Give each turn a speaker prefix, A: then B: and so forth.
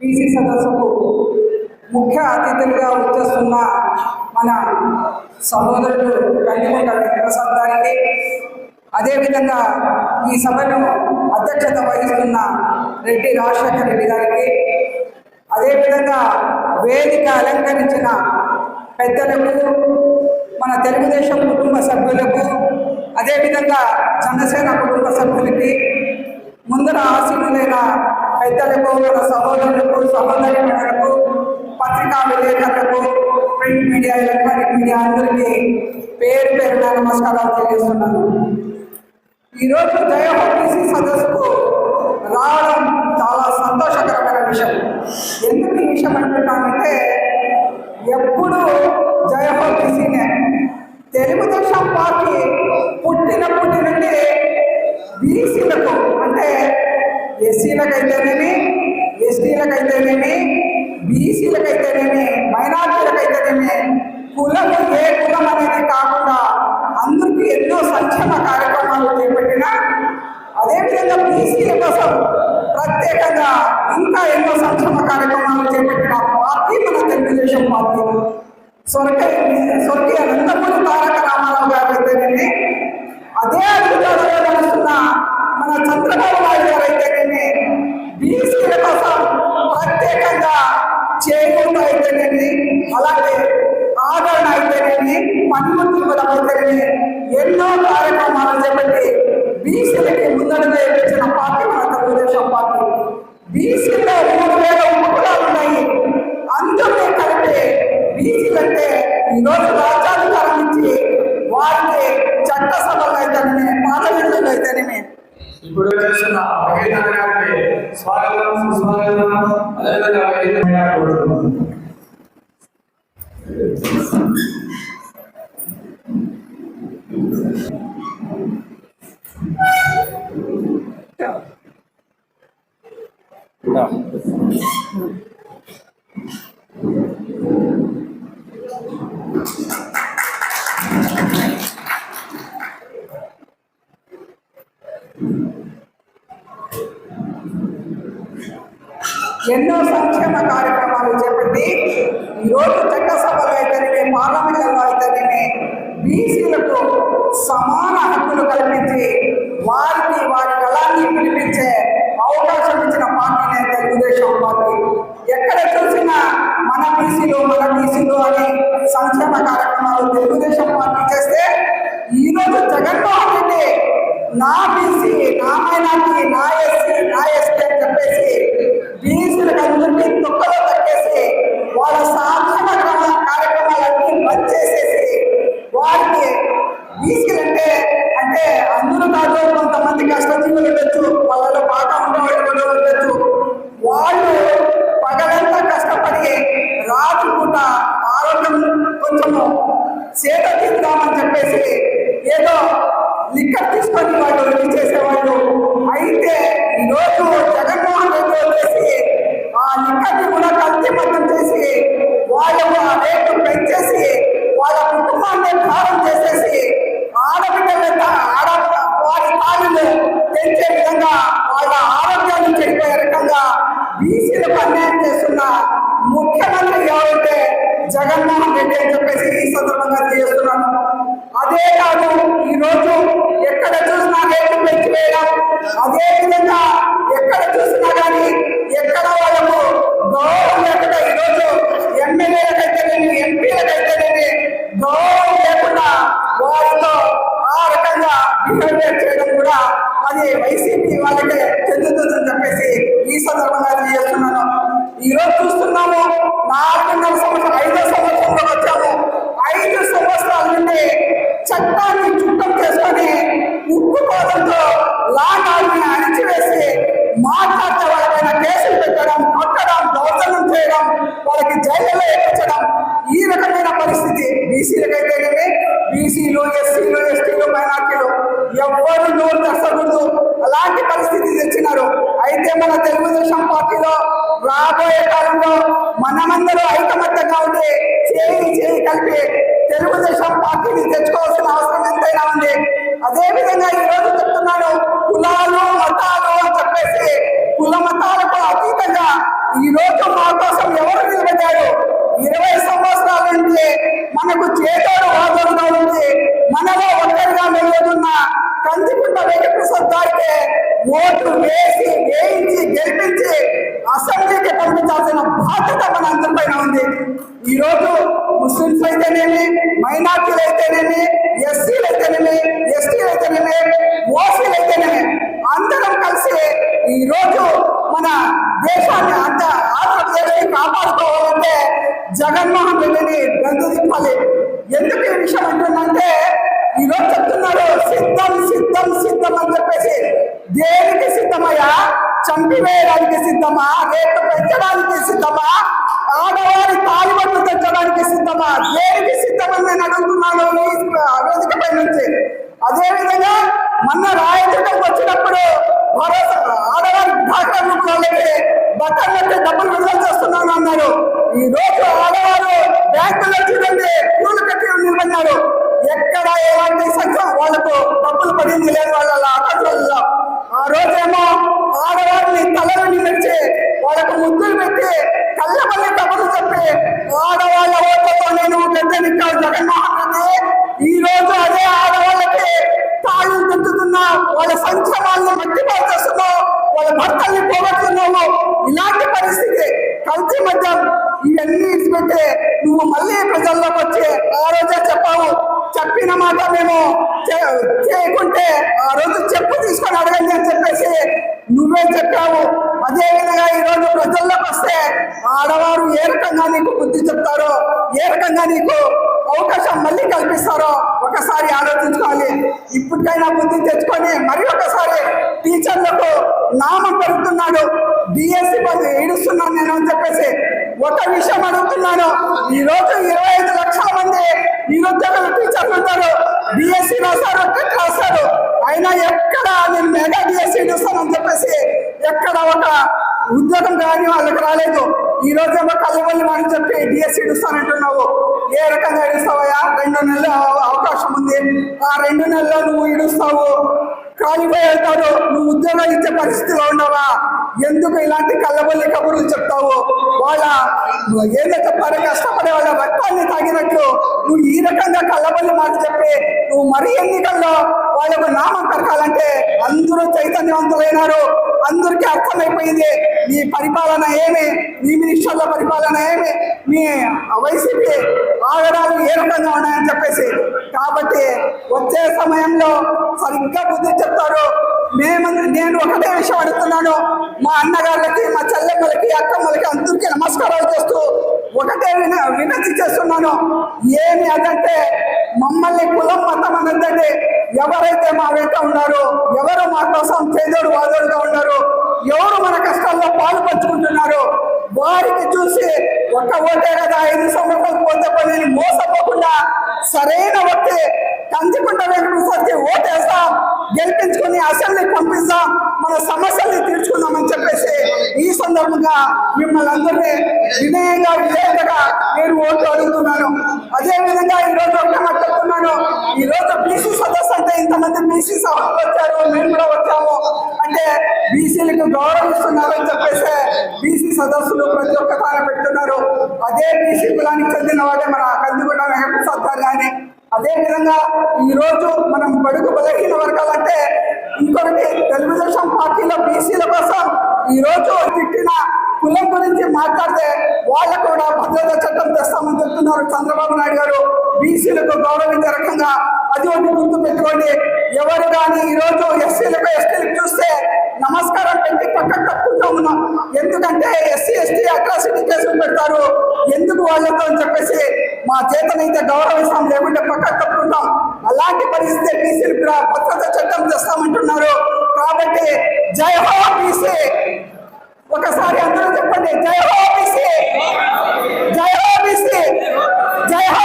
A: BC సదస్సుకు ముఖ్య అతిథులుగా వచ్చేస్తున్న మన సహోదరుడు కల్లికొండ వెంకటప్రసాద్ గారికి అదేవిధంగా ఈ సభను అధ్యక్షత వహిస్తున్న రెడ్డి రాజశేఖర రెడ్డి గారికి అదేవిధంగా వేదిక అలంకరించిన పెద్దలకు మన తెలుగుదేశం కుటుంబ సభ్యులకు అదేవిధంగా చంద్రసేన కుటుంబ సభ్యులకి ముందర ఆశీనులైన పెద్దలకు మన సహోదరులకు సహోదరులకు పత్రికా విలేకరులకు ప్రింట్ మీడియా ఎలక్ట్రానిక్ మీడియా అందరికీ పేరు పేరున నమస్కారాలు తెలియజేస్తున్నాను. ఈరోజు జయహోటీసీ సదస్సుకు రావడం చాలా సంతోషకరమైన విషయం. ఎందుకు ఈ విషయం అంటున్నానంటే ఎప్పుడు జయహోటీసీనే తెలుగుదేశం పార్టీ పుట్టినప్పటి నుండి బీసీలకు అంటే ఎస్సీలకైతేనేమి ఎస్టీలకైతేనేమి బీసీలకైతేనేమి మైనార్టీలకైతేనేమి కులము ఏ కులం అనేది కాకుండా అందరికీ ఎన్నో సంక్షేమ కార్యక్రమాలు చేపట్టిన అదేవిధంగా బీసీల కోసం ప్రత్యేకంగా ఇంకా ఎన్నో సంక్షేమ కార్యక్రమాలు చేపట్టిన పార్టీ మన తెలుగుదేశం పార్టీ. స్వర్గీయ స్వర్గీయ నందమూరి తారక రామారావు గారు అయితేనేమి అదే అభివృద్ధిలో నడుస్తున్న మన చంద్రబాబు నాయుడు ప్రత్యేకంగా చేకూరు అయితేనేమి అలాగే ఆదరణ అయితేనేమి పనిముట్లు ఇవ్వడం అయితేనేమి ఎన్నో కార్యక్రమాలు చేపట్టి బీసీలకి ముందడుగు ఇచ్చిన పార్టీ మన తెలుగుదేశం పార్టీ. బీసీలో మూడు వేల ఉపకులాలు ఉన్నాయి. అందరినీ కలిపి బీసీలంటే ఈరోజు రాజ్యాధికారం ఇచ్చి వారికి చట్టసభలు అయితేనేమి పార్లమెంట్లు అయితేనేమి
B: ఇప్పుడు చేస్తున్న మహేంద్ర గారికి స్వాగతం సుస్వాగతం అదేవిధంగా మహేంద్ర గారు కోరుతున్నాను.
A: ఎన్నో సంక్షేమ కార్యక్రమాలు చేపట్టి ఈరోజు చట్టసభలో అయితేనేమి పార్లమెంట్లలో అయితేనేమి బీసీలకు సమాన హక్కులు కల్పించి వారికి వారి గళాన్ని పిలిపించే అవకాశం ఇచ్చిన పార్టీనే తెలుగుదేశం పార్టీ ఎక్కడ చూసినా మన బీసీలు మన బీసీలు అని సంక్షేమ కార్యక్రమాలు తెలుగుదేశం పార్టీ చేస్తే ఈరోజు జగన్మోహన్ రెడ్డి నా బీసీ నా మైనార్టీ నా ఎస్సీ నా ఎస్టీ అని చెప్పేసి బీసీలకు అందరినీ తొక్కలో తక్కేసి వాళ్ళ సాధన కార్యక్రమాలన్నీ బంద్ చేసేసి వారికి బీసీలు అంటే అందరూ కాదు కొంతమంది కష్టజీవులు ఉండొచ్చు వాళ్ళలో బాగా ఉండేవాళ్ళు కూడా ఉండొచ్చు. వాళ్ళు పగలంతా కష్టపడి రాత్రి పూట ఆరోగ్యం కొంచెము చేత తీద్దామని చెప్పేసి ఏదో లిక్కర్ తీసుకొని వాళ్ళు చేశారు రోజు జగన్మోహన్ రెడ్డి వచ్చేసి ఆ లిక్కర్ని కూడా కల్తీ చేసి వాళ్ళ ఆ రేటు పెంచేసి వాళ్ళ కుటుంబాన్ని భారం చేసేసి రేట్లు అదే విధంగా ఎక్కడ చూసినా కానీ ఎక్కడ వాళ్ళకు గౌరవం లేకుండా ఈ రోజు ఎమ్మెల్యేలకైతేనేమి ఎంపీలకైతేనేమి గౌరవం లేకుండా వారితో ఆ రకంగా బిహేవియర్ చేయడం కూడా అది వైసీపీ వాళ్ళకే చెందుతుందని చెప్పేసి ఈ సందర్భంగా వాళ్ళకి జైల్లో ఎక్కించడం ఈ రకమైన పరిస్థితి. బీసీలకైతేనేమి? బీసీలు ఎస్సీలు ఎస్టీలు మైనార్టీలు ఎవ్వరు నోరు తెరచకూడదు. అలాంటి పరిస్థితి తెచ్చినారు. అయితే మన తెలుగుదేశం పార్టీలో రాబోయే కాలంలో మనమందరూ ఐకమత్యంగా ఉండి చేయి చేయి కలిపి తెలుగుదేశం పార్టీని తెచ్చుకోవాల్సిన అవసరం ఎంతైనా ఉంది. అదే విధంగా ఈ రోజు చెప్తున్నాను కులాలు మతాలు అని చెప్పేసి కుల మతాలకు అతీతంగా ఈ రోజు అన్నగా ఒంటరిగా నిలబడుతున్న కందిపుట్ట వెంకటేశ్వర గారికి ఓటు వేసి వేయించి గెలిపించి అసెంబ్లీకి పంపించాల్సిన బాధ్యత మన అందరిపైన ఉంది. ఈరోజు ముస్లింస్ అయితేనేమి మైనార్టీలు అయితేనేమి ఎస్సీలు అయితేనేమి ఎస్టీలు అయితేనేమి ఓసీలు అయితేనేమి అందరం కలిసి ఈరోజు మన దేశాన్ని అంత ఆత్మహత్య కాపాడుకోవాలంటే జగన్మోహన్ రెడ్డిని బంధు తిప్పాలి. ఎందుకు ఈ విషయం అంటుందంటే ఈ రోజు సిద్ధం సిద్ధం సిద్ధం అని చెప్పేసి. దేనికి సిద్ధమయ్యా? చంపివేయడానికి సిద్ధమా? రేపు పెంచడానికి సిద్ధమా? ఆడవారి తాలిబట్టు తెచ్చడానికి సిద్ధమా? దేనికి సిద్ధమని నేను అడుగుతున్నాను ఈ వేదికపై నుంచి. అదే మన మొన్న వచ్చినప్పుడు భరోసా ఆడవారి డాక్టర్ వాళ్ళకి బట్టలు పెట్టి డబ్బులు విడుదల చేస్తున్నాను అన్నారు ఈ రోజు డబ్బులు లేని వాళ్ళ అకౌంట్లలో ఆ రోజేమో ఆడవారిని తలలు నిలిచి వాళ్ళకు ముద్దులు పెట్టి కళ్ళబల్లి కబుర్లు చెప్పి ఆడవాళ్ళ ఓట్లతో నేను పెద్దనిక్కాడు జగన్మోహన్ రెడ్డి. ఈ రోజు అదే ఆడవాళ్ళకి తాళం తింటున్నా వాళ్ళ సంక్షేమాలను మట్టి చేస్తున్నావు వాళ్ళ భర్తల్ని పోగొట్టుకున్నాము ఇలాంటి పరిస్థితి కల్తీ మద్యం ఇవన్నీ ఇచ్చిపెట్టే నువ్వు మళ్ళీ ప్రజల్లోకి వచ్చి ఆ రోజే చెప్పావు. చెప్పిన మాట మేము చేయకుంటే ఆ రోజు చెప్పు తీసుకొని అడగండి అని చెప్పేసి నువ్వే చెప్పావు. అదే విధంగా ఈ రోజు ప్రజల్లోకి వస్తే ఆడవారు ఏ రకంగా నీకు బుద్ధి చెప్తారో ఏ రకంగా నీకు అవకాశం మళ్ళీ కల్పిస్తారో ఒకసారి ఆలోచించుకోవాలి. ఇప్పటికైనా బుద్ధి తెచ్చుకొని మరి ఒకసారి టీచర్లకు నామం పెడుతున్నాడు. డిఎస్సి పని నేను అని చెప్పేసి ఒక విషయం అడుగుతున్నాను. ఈ రోజు ఇరవై ఐదు లక్షల మంది నిరుద్యోగులు టీచర్లు ఉంటారు. డిఎస్సి రాశారు టెట్ రాశారు. అయినా ఎక్కడ నేను మెగా బిఎస్సీ ఇస్తానని చెప్పేసి ఎక్కడ ఒక ఉద్యోగం కానీ వాళ్ళకి రాలేదు. ఈ రోజేమో కలవల్లి అని చెప్పి డిఎస్సి ఇస్తానంటున్నావు ఏ రకంగా ఇడుస్తావయ్యా రెండు నెలలు అవకాశం ఉంది. ఆ రెండు నెలల్లో నువ్వు ఇడుస్తావు కాలిపోయి వెళ్తాడు. నువ్వు ఉద్యోగం ఇచ్చే పరిస్థితిలో ఉండవా? ఎందుకు ఇలాంటి కళ్ళబల్లి కబుర్లు చెప్తావు? వాళ్ళ ఏదైతే చెప్పారో కష్టపడే వాళ్ళ రక్తాన్ని తాగినట్లు నువ్వు ఈ రకంగా కళ్ళబల్లి మాట చెప్పి నువ్వు మరీ ఎన్నికల్లో వాళ్ళకు నామం కలకాలంటే అందరూ చైతన్యవంతులైనారు. అందరికీ అర్థమైపోయింది. నీ పరిపాలన ఏమి? నీ మినిస్టర్ల పరిపాలన ఏమి? మీ వైసీపీ ఆగడాలు ఏ రకంగా ఉన్నాయని చెప్పేసి. కాబట్టి వచ్చే సమయంలో సరిగ్గా బుద్ధి చెప్తారు. మేము నేను ఒకటే విషయం అడుగుతున్నాను మా అన్నగారులకి మా చెల్లెమ్మలకి అక్కమ్మలకి అందరికీ నమస్కారాలు చేస్తూ ఒకటే విన వినతి చేస్తున్నాను. ఏమి అదంటే మమ్మల్ని కులం మతం అనద్దండి ఎవరైతే మా వెంట ఉన్నారో ఎవరు మా కోసం చేదోడు వాదోడుగా ఉన్నారు ఎవరు మన కష్టాల్లో పాలు పంచుకుంటున్నారో వారికి చూసి ఒక్క ఓటే కదా ఐదు సంవత్సరాలు పోతే పది మోసపోకుండా సరైన వ్యక్తి కంచుకుంట వెంకటేశ్వరికి ఓటేస్తాం గెలిపించుకుని అసెంబ్లీకి పంపిస్తాం మన సమస్యల్ని తీర్చుకుందామని చెప్పేసి ఈ సందర్భంగా మిమ్మల్ని అందరినీ వినయంగా విధేయతగా నేను ఓట్లు అడుగుతున్నాను. అదేవిధంగా ఈరోజు ఈ ఒకటే మాట చెప్తున్నాను. ఈరోజు బీసీ సదస్సు అంటే ఇంతమంది బీసీ సభలు వచ్చారు మేము కూడా వచ్చాము. అంటే బీసీలకు గౌరవిస్తున్నారని చెప్పేసి సదస్సులు ప్రతి ఒక్క తాను పెడుతున్నారు. అదే బీసీ కులానికి చెందిన వాడే మన కందిగొండ వెంకటప్రసాద్ గారు కానీ అదే విధంగా ఈ రోజు మనం బడుగు బలహీన వర్గాలంటే ఇంకొకటి తెలుగుదేశం పార్టీలో బీసీల కోసం ఈ రోజు తిట్టిన కులం గురించి మాట్లాడితే వాళ్ళు కూడా భద్రత చట్టం తెస్తామని చెప్తున్నారు చంద్రబాబు నాయుడు గారు. బీసీలకు గౌరవించే రకంగా అది ఒకటి గుర్తు పెట్టుకోండి ఎవరు కానీ ఈరోజు ఎస్సీలకు ఎస్టీలకు చూస్తే నమస్కారం పెట్టి పక్కన తప్పుకుంటూ ఉన్నాం. ఎందుకంటే ఎస్సీ ఎస్టీ అట్రాసిటీ కేసులు పెడతారు. ఎందుకు వాళ్ళతో అని చెప్పేసి మా చేతనైతే గౌరవిస్తాం లేకుంటే పక్కన తప్పుకుంటాం అలాంటి పరిస్థితి బీసీలు భద్రత చట్టం తెస్తామంటున్నారు కాబట్టి జై హో బీసీ. ఒకసారి అందరూ చెప్పండి జై హో బీసీ. జై హో బీసీ. జై హో